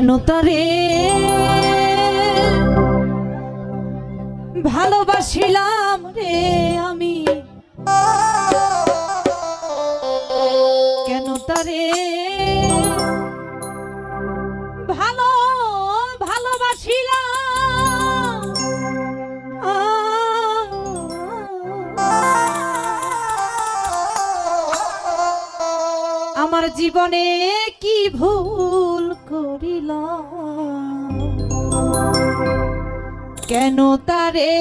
কেন তারে? ভালোবাসিলাম রে আমি। জীবনে কি ভুল করিল কেন তারে